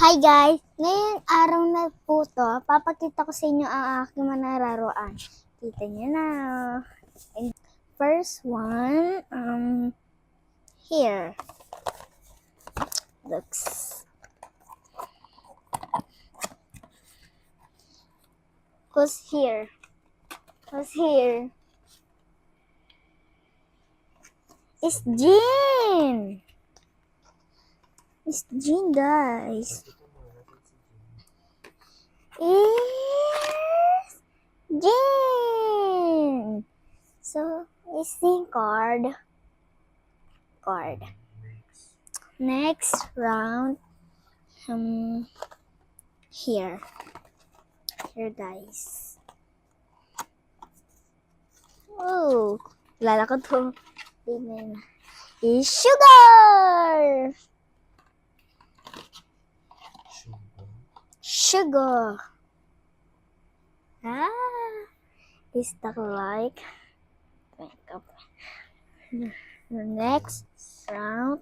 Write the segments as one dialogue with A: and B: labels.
A: Hi guys! Ngayong araw na po to, papakita ko sa inyo ang aking mga nararoan. Kita niyo na. And first one, um, here. Looks. Who's here? Who's here? It's Jean! It's Jean, guys. It's Jean! So, it's the card. Card. Next round. Um, here. Here, guys. Oh, lala ko. Tingnan. Is sugar! Sugar. Ah, is that like? The next round.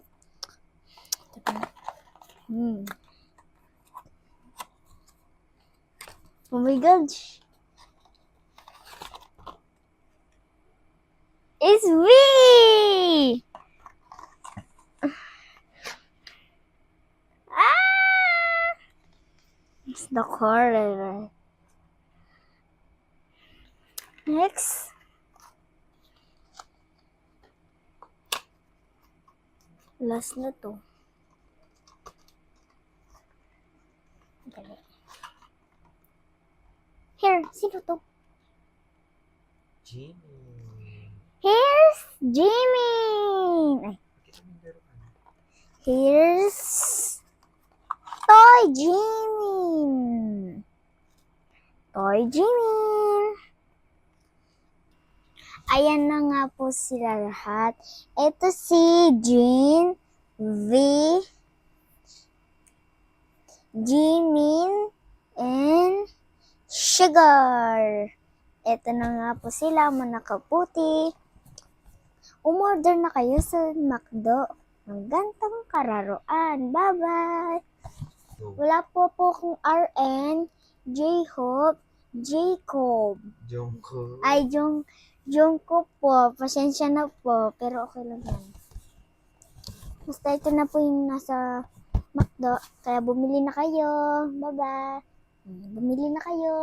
A: Hmm. Oh my god. It's me! Corner. Next. Last na to. Dali. Here, sino to?
B: Jimmy.
A: Here's Jimmy! Here's Toy Jimmy. Toy Jimmy. Ayan na nga po sila lahat. Ito si Jean, V, Jimin, and Sugar. Ito na nga po sila, mga kaputi. Umorder na kayo sa McDo ng gantong kararoan. Bye-bye! Wala po po akong RN, J-Hope, Jacob.
B: Jungkook.
A: Ay, yung ko po, pasensya na po, pero okay lang yan. Basta ito na po yung nasa McDo, kaya bumili na kayo. Bye-bye! Bumili na kayo.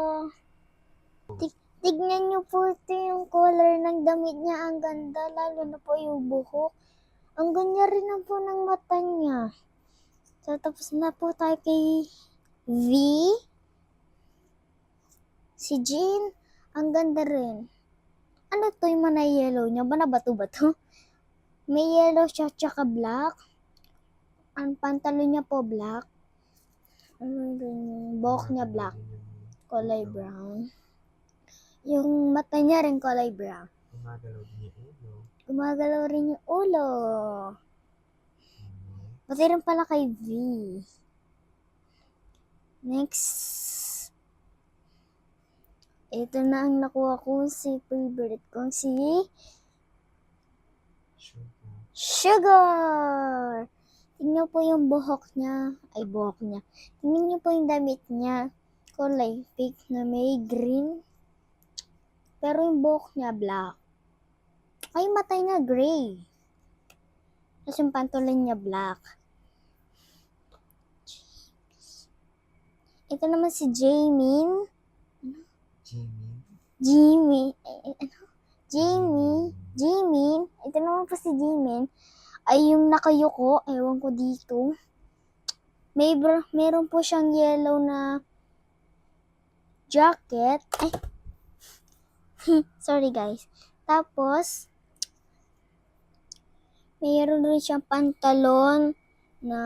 A: Tig- tignan niyo po ito yung color ng damit niya. Ang ganda, lalo na po yung buhok. Ang ganda rin na po ng mata niya. So, tapos na po tayo kay V. Si Jean, ang ganda rin. Ano to yung mga yellow niya? Ba na bato-bato? May yellow siya tsaka black. Ang pantalon niya po black. Yung buhok niya black. Kulay brown. Yung mata niya rin kulay brown.
B: Gumagalaw din yung ulo.
A: Gumagalaw rin yung ulo. Pati rin pala kay V. Next. Ito na ang nakuha ko si favorite kong si
B: Sugar.
A: Tingnan po yung buhok niya. Ay, buhok niya. Tingnan niyo po yung damit niya. Kulay pink na may green. Pero yung buhok niya black. Ay, matay na gray. Tapos yung pantulon niya black. Ito naman si Jamin.
B: Jimmy.
A: Jimmy. Eh, eh, ano? Jimmy. Jimin. Ito naman po si Jimin. Ay yung nakayuko. Ewan ko dito. May br- meron po siyang yellow na jacket. Ay. Sorry guys. Tapos, mayroon rin siyang pantalon na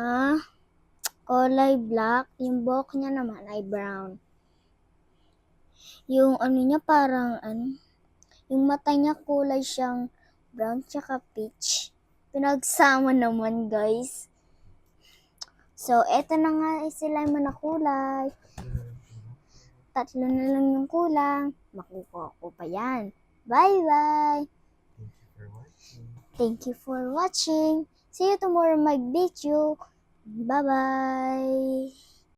A: kulay black. Yung buhok niya naman ay brown. Yung ano niya parang ano, yung mata niya kulay siyang brown tsaka peach. Pinagsama naman guys. So, eto na nga sila yung mga kulay. Tatlo na lang yung kulang. Makukuha ko pa yan. Bye-bye!
B: Thank you for watching.
A: Thank you for watching. See you tomorrow in my video. Bye-bye!